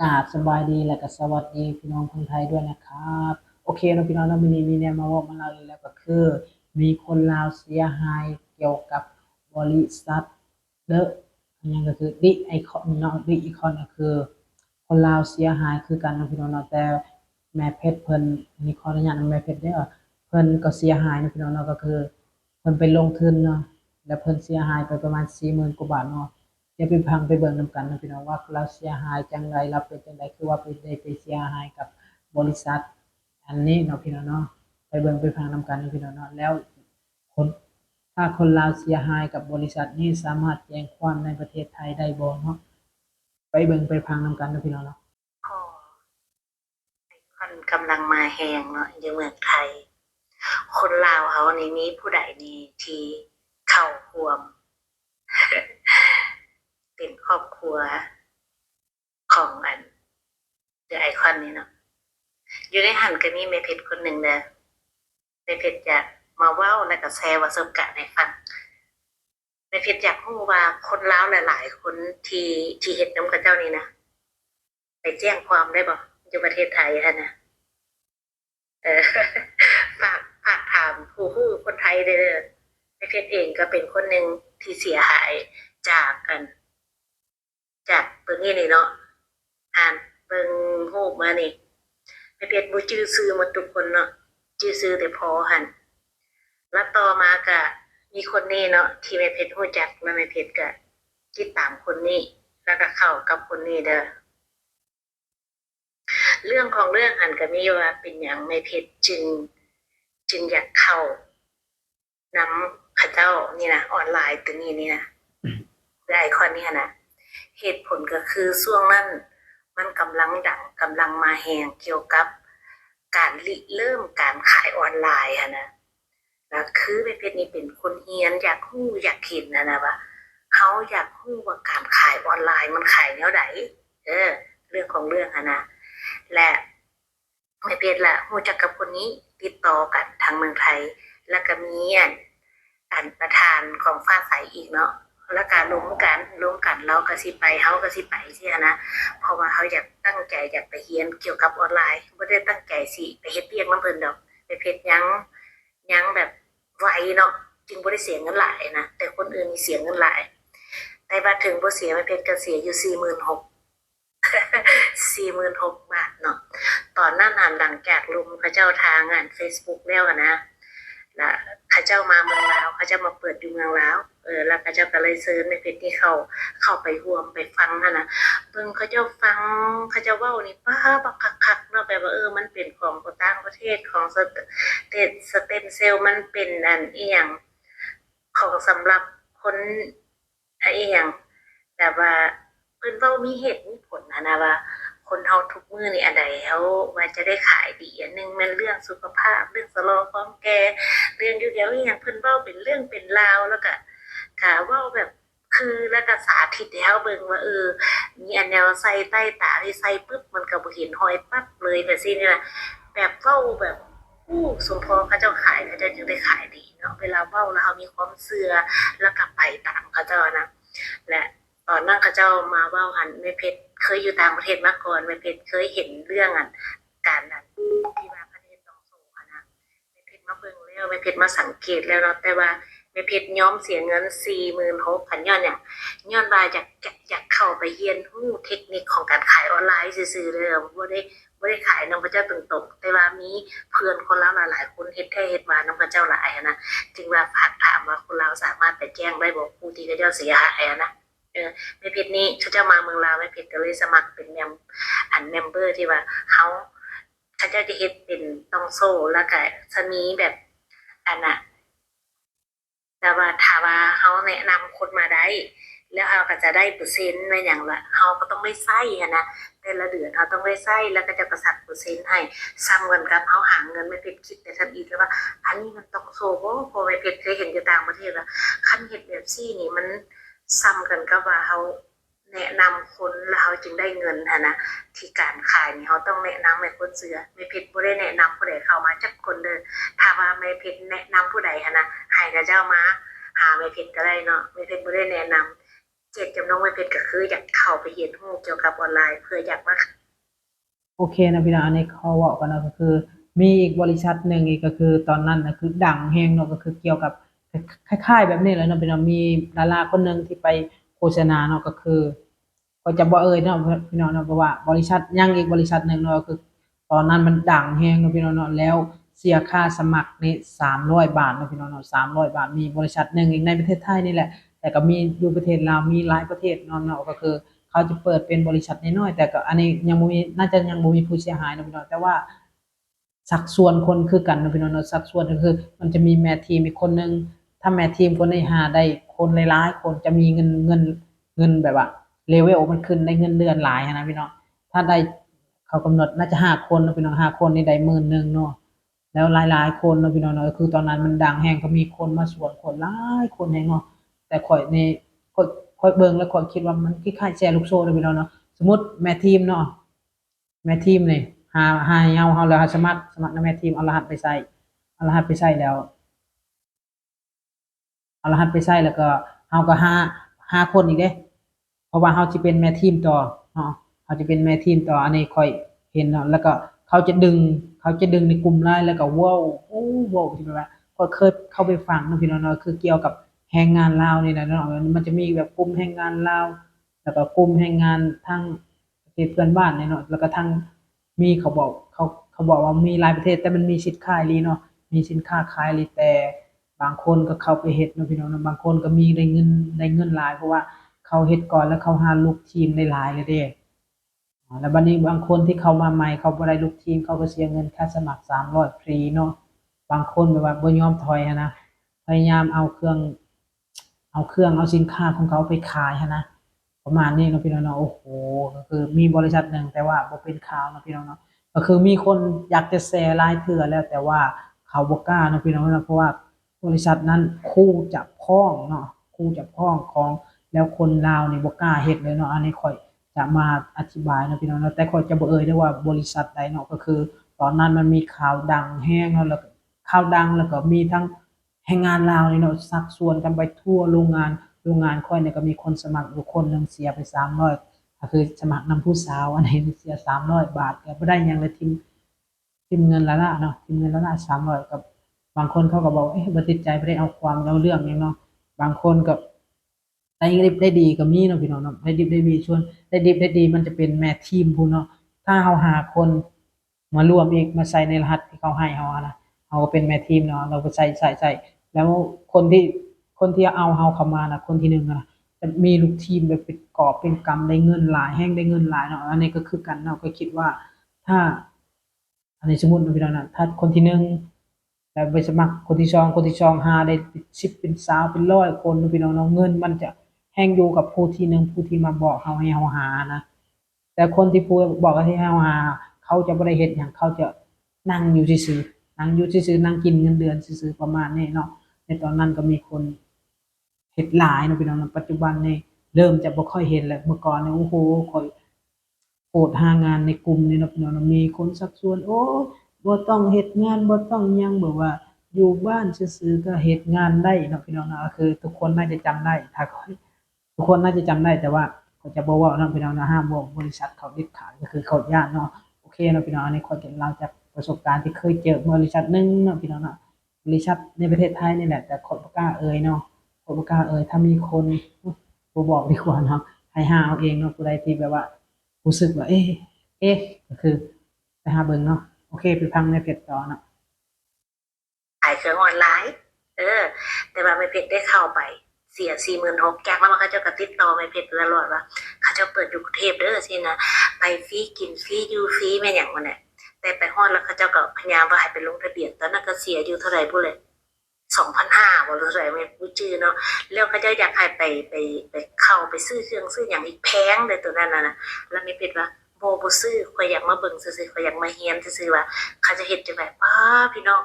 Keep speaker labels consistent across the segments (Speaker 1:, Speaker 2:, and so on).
Speaker 1: กราบสบายดีและก็สวัสดีพี่น้องคนไทยด้วยนะครับ โอเคเนาะพี่น้องเนาะมีนี้มีแนวมาบอกมาเล่าอีกแล้วก็คือ มีคนลาวเสียหายเกี่ยวกับบริษัทเดอะยังก็คือดิไอคอนเนาะดิไอคอนก็คือ คนลาวเสียหายคือกันเนาะพี่น้องเนาะแต่แม่เพชรเพิ่นอันนี้ขออนุญาตนะแม่เพชรเด้อเพิ่นก็เสียหายเนาะพี่น้องเนาะก็คือ เพิ่นไปลงทุนเนาะแล้วเพิ่นเสียหายไปประมาณ40,000กว่าบาทเนาะ เดี๋ยวไปพังไปเบิ่งนำกันนะพี่น้องว่าเราเสียหายจังไรเราเป็นจังไดคือว่าไปได้ไปเสียหายกับบริษัท อันนี้เนาะพี่น้องเนาะไปเบิ่งไปฟังนำกันนะพี่น้องเนาะแล้วคนถ้าคนลาวเสียหายกับบริษัทนี้สามารถแจ้งความในประเทศไทยได้บ่เนาะไปเบิ่งไปฟังนำกันนะพี่น้องเนาะ
Speaker 2: คนกำลังมาแหงเนาะอยู่เมืองไทย คนลาวเขาในี่มีผู้ใดนี่ที่เข้าควม เป็นครอบครัวของอันเดอะไอคอนนี่เนาะอยู่ในหันก็มีแม่เพชรคนหนึ่งเด้อแม่เพชรอยากมาเว้าแล้วก็แชร์ประสบการณ์ให้ฟังแม่เพชรอยากรู้ว่าคนลาวหลาย ๆ คนที่ที่เฮ็ดน้ำกับเจ้านี่นะไปแจ้งความได้บ่อยู่ประเทศไทยฮะนะเออฝากฝากถามผู้ผู้คนไทยเด้อในเพชรเองก็เป็นคนหนึ่งที่เสียหายจากกัน จากเบิ่งนี่นี่เนาะอ่านเบิ่งรูปมานี่ในเพชรบ่ชื่อซื้อหมดทุกคนเนาะชื่อซื้อแต่พอหันแล้วต่อมาก็มีคนนี้เนาะที่แม่เพชรรู้จักแล้วแม่เพชรก็ติดตามคนนี้ แล้วก็เข้ากับคนนี้เด้อเรื่องของเรื่องหันก็มีว่าเป็นอย่างไม่เพชรจึง จึงอยากเข้านำข้าเจ้านี่นะออนไลน์ตัวนี้นี่นะไอคอนนี่นะ เหตุผลก็คือช่วงนั้นมันกำลังดังกำลังมาแหงเกี่ยวกับ การริเริ่มการขายออนไลน์อะนะแล้วคือไม่เพชรนี่เป็นคนเฮียนอยากฮู้อยากเห็นนะนะว่าเขาอยากฮู้ว่าการขายออนไลน์มันขายแนวไหนเออ เรื่องของเรื่องอะนะและไม่เปลี่ยนละหูจักกับคนนี้ติดต่อกันทางเมืองไทย แล้วก็มีอันอันประธานของฟ้าใสอีกเนาะ แล้วการล้มกันล้มกันเราก็สิไปเฮาก็สิไปเสียนะเพราะว่าเขาอยากตั้งใจอยากไปเรียนเกี่ยวกับออนไลน์บ่ได้ตั้งใจสิไปเฮ็ดเรียกน้ำเพิ่นดอกไปเพชรยังยังแบบไวเนาะจึงบ่ได้เสียเงินหลายนะแต่คนอื่นมีเสียเงินหลายแต่ว่าถึงบ่เสียไม่เพชรก็เสียอยู่46,000สี่หมื่นหกบาทเนาะตอนนั้นอ่านหลังจากลุมเขาเจ้าทางอ่าน Facebook แล้วนะ แล้วเขาเจ้ามาเมืองลาวเขาเจ้ามาเปิดอยู่เมืองลาวเออแล้วเขาเจ้าก็เลยเซิร์ชในเพจที่เขาเข้าไปร่วมไปฟังนั่นะเบิ่งเขาเจ้าฟังเขาเจ้าว้านี่ป้าบักคักๆเนาะแบบว่าเออมันเป็นของต่างประเทศของสเตเตสเต็มเซลล์มันเป็นอันเอียงของสำหรับคนอะอียงแบบว่าเพิ่นเว้ามีเหตุมีผลนะนะว่า คนเฮาทุกมือนี่อันใดเฮาว่าจะได้ขายดีอันหนึงม่นเรื่องสุขภาพ เรื่องสะลอความแก่เรื่องอยู่เดียวอีหยังเพิ่นเว้าเป็นเรื่องเป็นราวแล้วก็ก็เว้าแบบคือแล้วก็สาธิตให้เฮาเบิ่งว่าเออ มีอันแนวใส่ใต้ตาที่ใส่ปึ๊บมันก็บ่เห็นรอยปั๊บเลยแบบซี่นี่ล่ะแบบเว้าแบบอู้สมพรเขาเจ้าขายเขาเจ้าจึงได้ขายดีเนาะเวลาเว้าแล้วเฮามีความเชื่อแล้วก็ไปตามเขาเจ้านะและตอนนั้นเขาเจ้ามาเว้าหันแม่เพชร เคยอยู่ต่างประเทศมาก่อนแม่เพชรเคยเห็นเรื่องอันการนั้นที่ว่าประเทศต้องโซอะนะแม่เพชรมาเบิ่งแล้วแม่เพชรมาสังเกตแล้วเนาะแต่ว่าแม่เพชรยอมเสียเงิน46,000ย้อนเนี่ยย้อนว่าอยากอยากอยากเข้าไปเรียนรู้เทคนิคของการขายออนไลน์ซื่อๆเลยบ่าได้บ่ได้ขายนำพระเจ้าตรงๆแต่ว่ามีเพื่อนคนลาหลายๆคนเฮ็ดแท้เฮ็ดมานำพระเจ้าหลายนะจึงว่าฝากถามว่าคนลาสามารถไปแจ้งได้บ่ผู้ที่เขาเจ้าเสียหายอะ นะแม่เพชรนี่เขาจะมาเมืองลาวแม่เพชรก็เลยสมัครเป็นแมมอันเมมเบอร์ที่ว่าเขาเขาจะเฮ็ดเป็นต้องโซ่แล้วก็จะมีแบบอันน่ะแต่ว่าถ้าว่าเขาแนะนำคนมาได้ แล้วเขาก็จะได้เปอร์เซ็นต์ในอย่างละเขาก็ต้องได้ใส่อะนะแต่ละเดือนเขาต้องได้ใส่แล้วก็จะประสัดเปอร์เซ็นต์ให้ซ้ำกันกับเขาหาเงินไม่เพชรคิดแต่ทันอีกแล้วว่า อันนี้มันต้องโซ่เพราะพอไม่เพชรเคยเห็นอยู่ต่างประเทศแล้วคันเฮ็ดแบบซี่นี่มัน ซ้ำกันกับว่าเขาแนะนำคนแล้วเขาจึงได้เงินหั้นะที่การขายนี่เขาต้องแนะนำให้คนเสือไม่ผิดบ่ได้แนะนำผู้ใดเข้ามาจักคนเด้อถ้าว่าไม่ผิดแนะนำผู้ใดหั้นะให้กับเจ้ามา หาไม่ผิดก็ได้เนาะไม่ผิดบ่ได้แนะนำเจ็ดจำนงไม่เพชรก็คืออยากเข้าไปเรียนรู้เกี่ยวกับออนไลน์เพื่ออยากมา
Speaker 1: โอเคนะพี่น้องอันนี้เขาเว่ากันนะก็คือ มีอีกบริษัทหนึ่งอีกก็คือตอนนั้นนะคือดังแฮงเนาะก็คือเกี่ยวกับ คล้ายๆ แบบนี้แล้วเนาะพี่น้องมีดาราคนหนึ่งที่ไปโฆษณาเนาะก็คือ ก็จะบ่เอ่ยเนาะพี่น้องเนาะเพราะว่าบริษัทยังอีกบริษัทหนึ่งเนาะก็คือ ตอนนั้นมันดังแฮงเนาะพี่น้องเนาะแล้วเสียค่าสมัครนี่300บาทเนาะพี่น้องเนาะ300บาทมีบริษัทหนึ่งอีกในประเทศไทยนี่แหละ แต่ก็มีอยู่ประเทศลาวมีหลายประเทศเนาะเนาะก็คือเขาจะเปิดเป็นบริษัทน้อยๆแต่ก็อันนี้ยังมีน่าจะยังมีผู้เสียหายเนาะพี่น้องแต่ว่าสักส่วนคนคือกันเนาะพี่น้องเนาะสักส่วนก็คือ มันจะมีแม่ทีมอีกคนนึง ถ้าแม่ทีมคนในหาได้คนหลายๆคนจะมีเงินเงินเงินแบบว่าเลเวลมันขึ้นได้เงินเดือนหลายนะพี่น้องถ้าได้เขากำหนดน่าจะห้าคนเนาะพี่น้องห้าคนนี่ได้หมื่นหนึ่งเนาะแล้วหลายๆคนเนาะพี่น้องเนาะคือตอนนั้นมันดังแฮงก็มีคนมาสวนคนหลายคนแฮงเนาะแต่ข่อยในข่อยข่อยเบิ่งแล้วข่อยคิดว่ามันคล้ายๆแชร์ลูกโซ่เนาะพี่น้องเนาะสมมติแม่ทีมเนาะแม่ทีมนี่หาหาเฮาเฮาแล้วสมัครสมัครในแม่ทีมเอารหัสไปใส่เอารหัสไปใส่แล้ว เอารหัสไปใส่แล้วก็เฮาก็หาหาคนอีกเด้เพราะว่าเฮาสิเป็นแม่ทีมต่อเนาะเฮาจะเป็นแม่ทีมต่ออันนี้ค่อยเห็นเนาะแล้วก็เขาจะดึงเขาจะดึงในกลุ่มไลน์แล้วก็ว้าโอ้ว้าที่แบบว่าก็เคยเข้าไปฟังเนะพี่น้องเนาะคือเกี่ยวกับแรงงานลาวนี่แหละเนาะมันจะมีแบบกลุ่มแรงงานลาวแล้วก็กลุ่มแรงงานทางประเทศเพื่อนบ้านเนาะแล้วก็ทางมีเขาบอกเขาเขาบอกว่ามีหลายประเทศแต่มันมีสินค้าอีหลีเนาะมีสินค้าขายลีแต่ บางคนก็เข้าไปเฮ็ดนะพี่น้องนะบางคนก็มีได้เงินได้เงินหลาย เพราะว่าเขาเฮ็ดก่อนแล้วเขาหาลูกทีมได้หลายเลยเด้อแล้วบัดนี้บางคนที่เขามาใหม่เขาบ่ได้ลูกทีมเขาก็เสียเงินค่าสมัคร300ฟรีเนาะบางคนแบบว่าบ่ยอมถอยนะพยายามเอาเครื่อง เอาเครื่องเอาสินค้าของเขาไปขายนะประมาณนี้เนาะพี่น้องเนาะโอ้โหก็คือมีบริษัทหนึ่งแต่ว่าบ่เป็นข่าวเนาะพี่น้องเนาะก็คือมีคนอยากจะแชร์ลายเทื่อแล้วแต่ว่าเขาบ่กล้าเนาะพี่น้องเนาะเพราะว่า บริษัทนั้นคู่จับพ้องเนาะคู่จับพ้องของแล้วคนลาวนี่บ่กล้าเฮ็ดเลยเนาะอันนี้ค่อยจะมาอธิบายนะพี่น้องนะแต่ค่อยจะบ่เอ่ยได้ว่าบริษัทใดเนาะก็คือ ตอนนั้นมันมีข่าวดังแฮงเนาะแล้วข่าวดังแล้วก็มีทั้งแรงงานลาวนี่เนาะสักส่วนกันไปทั่วโรงงานโรงงานค่อยเนี่ยก็มีคนสมัครอยู่คนนึงเสียไป300ก็คือสมัครนำผู้สาวอันนี้เสีย300บาทก็บ่ได้หยังเลยทิมทิมเงินละละเนาะทิมเงินละละ300กับ บางคนเขาก็บอกเอ๊ะบ่ติดใจบ่ได้เอาความเอาเรื่องหยังเนาะบางคนก็ได้ดิบได้ดีก็มีเนาะพี่น้องเนาะได้ดิบได้ดีชวนได้ดิบได้ดีมันจะเป็นแม่ทีมพูนเนาะถ้าเฮาหาคนมารวมอีกมาใส่ในรหัสที่เขาให้เฮาอะนะเราก็เป็นแม่ทีมเนาะเราก็ใส่ใส่ใส่แล้วคนที่คนที่เอาเฮาเข้ามานะคนที่หนึ่งอะจะมีลูกทีมแบบเป็นกอบเป็นกำได้เงินหลายแห้งได้เงินหลายเนาะอันนี้ก็คือกันเนาะก็คิดว่าถ้าอันนี้สมมตินะพี่น้องนะถ้าคนที่หนึ่ง แล้วไปสมัครคนที่สองคนที่สองหาได้เป็นสิบเป็นสาวเป็นร้อยคนพี่น้องเนเงิน มันจะแห้งอยู่กับผู้ที่หนึ่งผู้ที่มาบอกเฮาให้เฮาหานะแต่คนที่ผู้บอกให้เฮาหา เขาจะบ่ได้เฮ็ดหยังเขาจะนั่งอยู่ซื่อๆนั่งอยู่ซื่อๆนั่งกินเงินเดือนซื่อๆประมาณนี้เนาะในตอนนั้นก็มีคนเฮ็ดหลายนะพี่น้องเนปัจจุบันนี่เริ่มจะบ่ค่อยเห็นแล้วเมื่อก่อนเนี่ยโอ้โหคอยโพดหางานในกลุ่มนี่นะพี่น้องเนมีคนสักส่วนโอ้ บ่ต้องเฮ็ดงานบ่ต้องหยังแบบว่า อยู่บ้านซื่อๆก็เฮ็ดงานได้เนาะพี่น้องเนาะคือ ทุกคนน่าจะจำได้ถ้าทุกคนน่าจะจำได้แต่ว่าเขาจะบ่เว้าเนาะพี่น้องนะห้ามบอกบริษัทเขาเด็ดขาดก็คือเขาย่านเนาะโอเคเนาะพี่น้องอันนี้คนจะเราจากประสบการณ์ที่เคยเจอบริษัทนึงเนาะพี่น้องเนาะบริษัทในประเทศไทยนี่แหละแต่คนบ่กล้าเอ่ยเนาะคนบ่กล้าเอ่ยถ้ามีคนบ่บอกดีกว่าเนาะให้หาเอาเองเนาะผู้ใดที่แบบว่า รู้สึกว่า เอ๊ะเอ๊ะก็คือไปหาเบิ่งเนาะ โอเคไปฟังในเพจต่อนาะ
Speaker 2: ขายเครื่องออนไลน์ เออ แต่ว่าไม่เพชรได้เข้าไป เสียสี่หมื่นหกจากแล้วมันเขาจ้าก็ติดต่อไม่เพชรตลอดว่าเขาจ้าเปิดอยู่กรุงเทพเด้อสินะไปฟรีกินฟรีอยู่ฟรีแม่อย่างมันเนี่ยแต่ไปฮอดแล้วเขาเจ้าก็พยายามว่าให้ไปลงทะเบียนตอนนั้นก็เสียอยู่เท่าไหร่พูดเลยสองพันห้าบ่รู้เท่าไร่ไม่รู้ชื่อเนาะแล้วเขาจ้าอยากให้ไปไปไปเข้าไปซื้อเครื่องซื้ออย่างอีกแพงเลยตัวนั้นนะนะแล้วไม่เพชรว่า โบบ่ซื้อข่อยอยากมาเบิ่งซื่อๆข่อยอยากมาเฮียนซื่อๆว่าเขาจะเห็นจังไดป้าพี่น้อง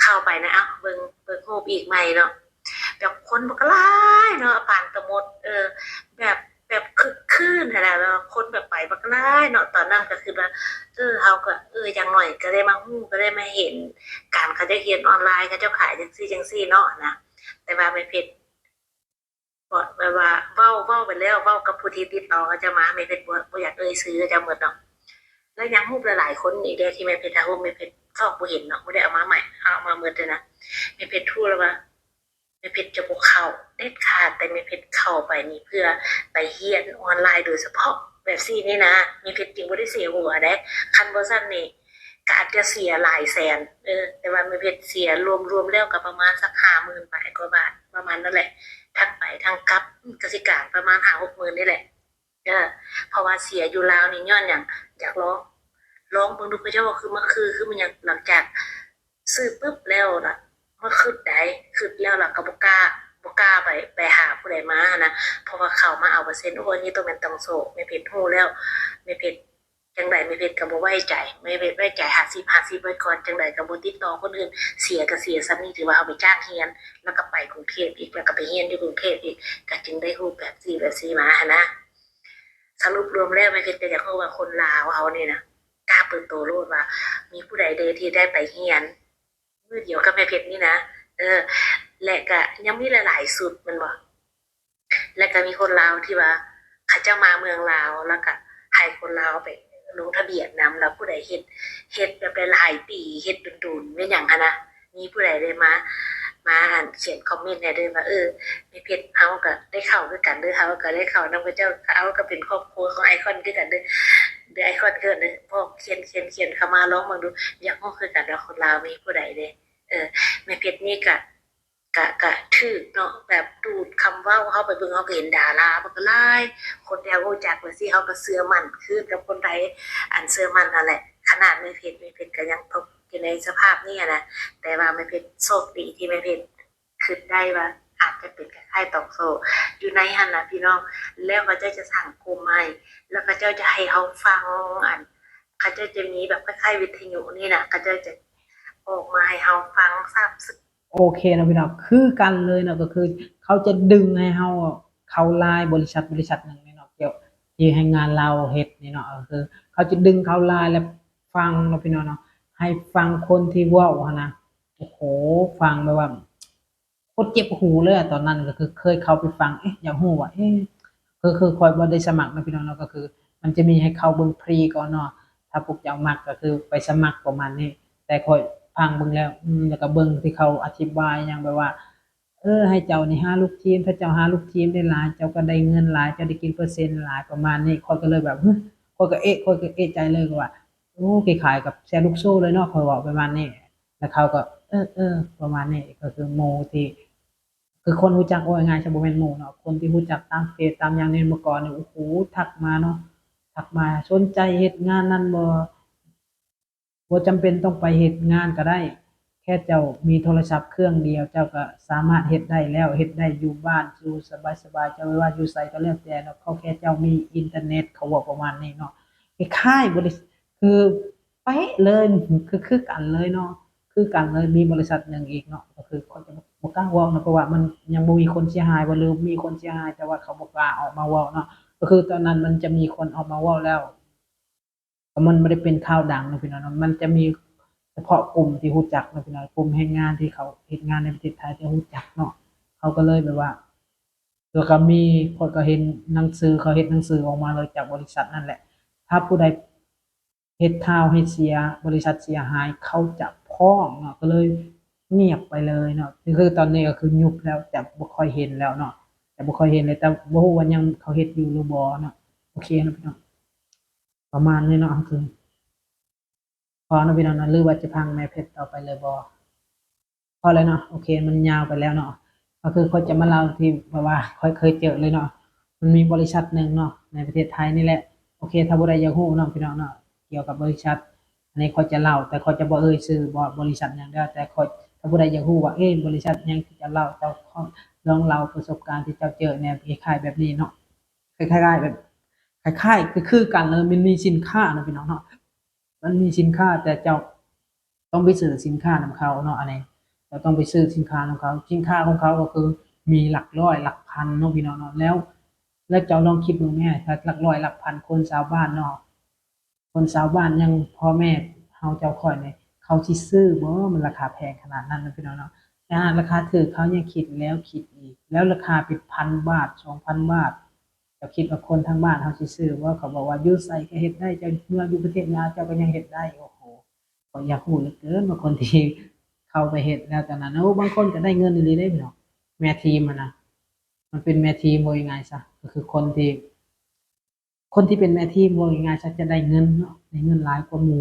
Speaker 2: เข้าไปนะอะเบิ่งเบิ่งรูปอีกใหม่เนาะแบบคนบ่กหลายเนาะปานตะมดเออ แบบแบบคึกคืนนั่นแหละแล้วคนแบบไปบักหลายเนาะตอนนั้นก็คือว่าเออเฮาก็เอออย่างหน่อยก็ได้มาฮู้ก็ได้มาเห็น การเขาจะเรียนออนไลน์เขาจ้าขายจังซี่จังซี่เนาะนะแต่ว่าไม่เพชร กแบบว่าเว้าเว้าไปแล้วเว้ากับผู้ที่ติดต่อเขาจะมาไม่เป็นบ่บ่อยากเอ่ยซื้อจะหมดเนาะแล้วยังรูปหลายๆคนอีกเด้ที่ไม่เป็นทารูไม่เป็นซอกบ่เห็นเนาะบ่ได้เอามาใหม่เอามาหมดเลยนะไม่เป็นทู่แล้วว่าไม่เป็นจะบ่เข้าเด็ดขาดแต่ไม่เป็นเข้าไปนี่เพื่อไปเรียนออนไลน์โดยเฉพาะแบบซี่นี่นะมีเพชรจริงบ่ได้เสียหัวเด้คันบ่ซั่นนี่ก็อาจจะเสียหลายแสน เออ แต่ว่าไม่เพชรเสียรวมๆแล้วก็ประมาณสัก50,000บาทกว่าบาทประมาณนั้นแหละ ทั้งไปทั้งกับกสิการประมาณหาหกหมื่นนี่แหละเออเพราะว่าเสียอยู่ลาวนี่ย้อนอย่างอยากร้องร้องเบิ่งดูพระเจ้าคือเมื่อคือคือมันอยากหลังจากซื้อปุ๊บแล้วล่ะเมื่อคืนใดคืนแล้วล่ะก็บ่กล้าบก้าไปไปหาผู้ใดมานะเพราะว่าเขามาเอาเปอร์เซ็นต์โอ้นี่ต้องเป็นตังโซไม่ผิดฮู้แล้วไม่ผิด จังใดไม่ผิดก็บ่ไว้ใจ ไม่ผิดไว้ใจ50 50ไว้ก่อนจังใดก็บ่ติดต่อคนอื่นเสียก็เสียซ้ำนี่ถือว่าเอาไปจ้างเรียน แล้วก็ไปกรุงเทพอีกแล้วก็ไปเรียนที่กรุงเทพอีกก็จึงได้รูปแบบสี่แบบสี่มาหั้นนะสรุปรวมแล้วไม่คิดแต่จะพูดว่าคนลาวเขาเนี่ยนะกล้าเปิดตัวโลดว่า มีผู้ใดเดที่ได้ไปเรียนมือเดียวกับแม่เพชรนี่นะเออ และก็ยังมีหลายๆสุดมันบ่และก็มีคนลาวที่ว่าเขาเจ้ามาเมืองลาวแล้วก็ให้คนลาวไป ลงทะเบียนนำแล้วผู้ใดเฮ็ดเฮ็ดแบบหลายปีเฮ็ดดุนๆไม่หยังหั้นะมีผู้ใดได้มามาอ่านเขียนคอมเมนต์ให้เด้อว่าเออมีเพชรเฮาก็ได้เข้าคือกันด้อเฮาก็ได้เข้านำพระเจ้าเฮาก็เป็นครอบครัวของไอคอนคือกันด้อเด้อไอคอนเกิดเด้อพอเขียนเขียนเขียนเข้ามาลองเบิ่งดูอยากฮู้คือกันว่าคนลาวมีผู้ใดเด้เออแม่เพชรนี่ก็ ก็ก็ถูกเนาะแบบดูดคำเว้าเฮาไปเบิ่งเฮาก็เห็นดารามันก็หลายคนที่เฮารู้จักว่าสิเฮาก็เชื่อมันคือกับคนไทยอันเชื่อมันนั่นแหละ ขนาดแม่เพชรแม่เพชรก็ยังตกอยู่ในสภาพนี้นะแต่ว่าไม่เป็นโชคดีที่ไม่เป็นคิดได้ว่าอาจจะเป็นคล้ายๆตอกโซ อยู่ในหันนะพี่น้องแล้วก็เจ้าจะสั่งกลุ่มให้แล้วก็เจ้าจะให้เขาฟังอันเขาเจ้าจะมีแบบคล้ายๆวิทยุนี่นะเขาเจ้าจะออกมาให้เขาฟังทราบซึ้
Speaker 1: โอเคนะพี่น้องคือกันเลยเนาะก็คือ เขาจะดึงให้เฮาเข้าไลน์บริษัทบริษัทหนึ่งนี่เนาะเกี่ยวที่ให้งานเราเฮ็ดนี่เนาะคือ เขาจะดึงเข้าไลน์แล้วฟังเนาะพี่น้องเนาะให้ฟังคนที่ว้าหั้นะโอ้โหฟังแบบว่าโคตรเจ็บหูเลยอะตอนนั้นก็คือเคยเข้าไปฟังเอ๊ะอยากฮู้ว่าเอ๊ะคือคือคอยบ่ได้สมัครนะพี่น้องเนาะก็คือ มันจะมีให้เข้าเบิ่งฟรีก่อนเนาะถ้าพวกเจ้ามักก็คือไปสมัครประมาณนี้ แต่คอย ฟังเบิ่งแล้วอืมแล้วก็เบิ่งที่เขาอธิบายหยังแบบว่า เออ ให้เจ้านี่หาลูกทีม ถ้าเจ้าห้าลูกทีมได้หลายเจ้าก็ได้เงินหลายเจ้าได้กินเปอร์เซ็นต์หลายประมาณนี้ข้อยก็เลยแบบเฮ้ยข้อยก็เอ๊ะข้อยก็เอะใจเลยว่าโอ้คล้ายๆกับแชร์ลูกโซ่เลยเนาะข้อยบอกประมาณนี้แล้วเขาก็ เออเออประมาณนี้ก็คือโมที่คือคนรู้จักว่าง่ายๆจะบ่แม่นหมู่เนาะคนที่รู้จักตามเฟซตามหยังนี่เมื่อก่อนเนี่ยโอ้โหทักมาเนาะทักมาสนใจเฮ็ดงานนั้นบ่ บ่าจำเป็นต้องไปเฮ็ดงานก็ได้ แค่เจ้ามีโทรศัพท์เครื่องเดียว เจ้าก็สามารถเฮ็ดได้แล้วเฮ็ดได้อยู่บ้านอยู่สบายๆเจ้าไม่ว่าอยู่ไสก็แล้วแต่เนาะเขาแค่เจ้ามีอินเทอร์เน็ตเขาบอกประมาณนี้เนาะคล้ค่ายบริษัทคือเป๊ะเลยคือคือกันเลยเนาะคือกันเลยมีบริษัทหนึ่งอีกเนาะก็คือคนจะบ่กล้าว้าเนะเพราะว่ามันยังมีคนเสียหายบ่หรือมีคนเสียหายแต่ว่าเขาบ่กล้าออกมาว้าเนาะก็คือตอนนั้นมันจะมีคนออกมาว้าแล้ว แต่มันไม่ได้เป็นข่าวดังนะพี่น้องมันจะมีเฉพาะกลุ่มที่รู้จักนะพี่น้องกลุ่มแรงงานที่เขาเฮ็ดงานในประเทศไทยที่รู้จักเนาะเขาก็เลยแบบว่าแล้วก็มีคนก็เห็นหนังสือเขาเฮ็ดหนังสือออกมาเลยจากบริษัทนั่นแหละ ถ้าผู้ใดเฮ็ดข่าวให้เสียบริษัทเสียหายเขาจะพ้องเนาะก็เลยเงียบไปเลยเนาะคือตอนนี้ก็คือยุบแล้วจะบ่ค่อยเห็นแล้วเนาะแต่บ่ค่อยเห็นเลยแต่บ่ฮู้ว่ายังเขาเฮ็ดอยู่หรือบ่เนาะโอเคนะพี่น้อง ประมาณนี้เนาะคือพอนะพี่น้องนะหรือว่าจะพังแม่เพชรต่อไปเลยบ่พอแล้วเนาะโอเค มันยาวไปแล้วเนาะก็คือเขาจะมาเล่าที่แบบว่าค่อยเคยเจอเลยเนาะมันมีบริษัทหนึ่งเนาะในประเทศไทยนี่แหละโอเคถ้าบ่ได้ยากฮู้เนาะพี่น้องเนาะเกี่ยวกับบริษัท อันนี้เขาจะเล่า แต่เขาจะบ่เอ่ยชื่อบ่บริษัทหยังเด้อแต่เขาถ้าผู้ใดอยากรู้ว่าเอ๊ะบริษัทยังจะเล่าเจ้าลองเล่าประสบการณ์ที่เจ้าเจอแนวคล้ายๆแบบนี้เนาะคล้ายๆแบบ คล้ายๆคือคือกันเลยมันมีสินค้านะพี่น้องเนาะมันมีสินค้าแต่เจ้าต้องไปซื้อสินค้านำเขาเนาะอันนี้เราต้องไปซื้อสินค้านำเขาสินค้าของเขาก็คือมีหลักร้อยหลักพันเนาะพี่น้องเนาะแล้ว แล้วเจ้าลองคิดดูแม่ถ้าหลักร้อยหลักพันคนชาวบ้านเนาะคนชาวบ้านยังพ่อแม่เฮาเจ้าข่อยเนี่ยเขาสิซื้อบ่มันราคาแพงขนาดนั้นนะพี่น้องเนาะอ่าราคาถือเขายังคิดแล้วคิดอีก แล้วราคาเป็นพันบาทสองพันบาท เจ้าคิดว่าคนทางบ้านเขาซื้อว่าเขาบอกว่ายูใส่ก็เฮ็ดได้เจ้าเมื่ออยู่ประเทศลาวเจ้าก็ยังเฮ็ดได้โอ้โหก็อยากรู้เหลือเกินว่าคนที่เข้าไปเฮ็ดแล้วแตอนนั้นโอ้บางคนก็ได้เงินดีๆได้พี่น้องแม่ทีมนะมันเป็นแม่ทีมว่ายังไงซะก็คือคนที่คนที่เป็นแม่ทีมว่ายังไงซะจะได้เงินเนาะได้เงินหลายกว่ามู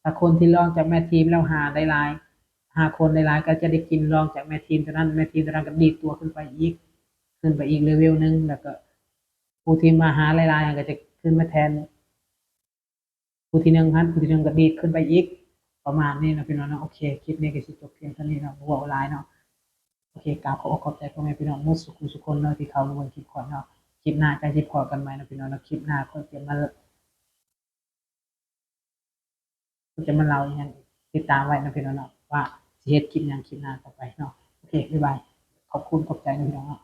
Speaker 1: แต่คนที่รองจากแม่ทีมแล้วหาได้หลายหาคนหลายๆก็จะได้กินรองจากแม่ทีมเท่านั้นแม่ทีมเท่านั้นก็ดีตัวขึ้นไปอีก ขึ้นไปอีกเลเวลหนึงแล้วก็ ผู้ที่มาหาหลายๆก็จะขึ้นมาแทน ผู้ที่หนึ่งฮันผู้ที่หนึ่งก็ดีดขึ้นไปอีก ประมาณนี้นะพี่น้องนะโอเคคลิปนี้ก็จบเพียงเท่านี้เนาะบ่เว้าหลายเนาะโอเคกราบขอขอบใจพ่อแม่พี่น้องมุสุขุสุคนเนาะที่เขามาเบิ่งคลิปก่อนเนาะคลิปหน้าจะสิพอกันใหมนะพี่น้องเนาะคลิปหน้าก็จะมาจะมาเล่าอย่างติดตามไว้นะพี่น้องเนาะว่าเฮ็ดคลิปยังคลิปหน้าต่อไปเนาะโอเคบ๊ายบายขอบคุณขอบใจนะพี่น้องเนาะ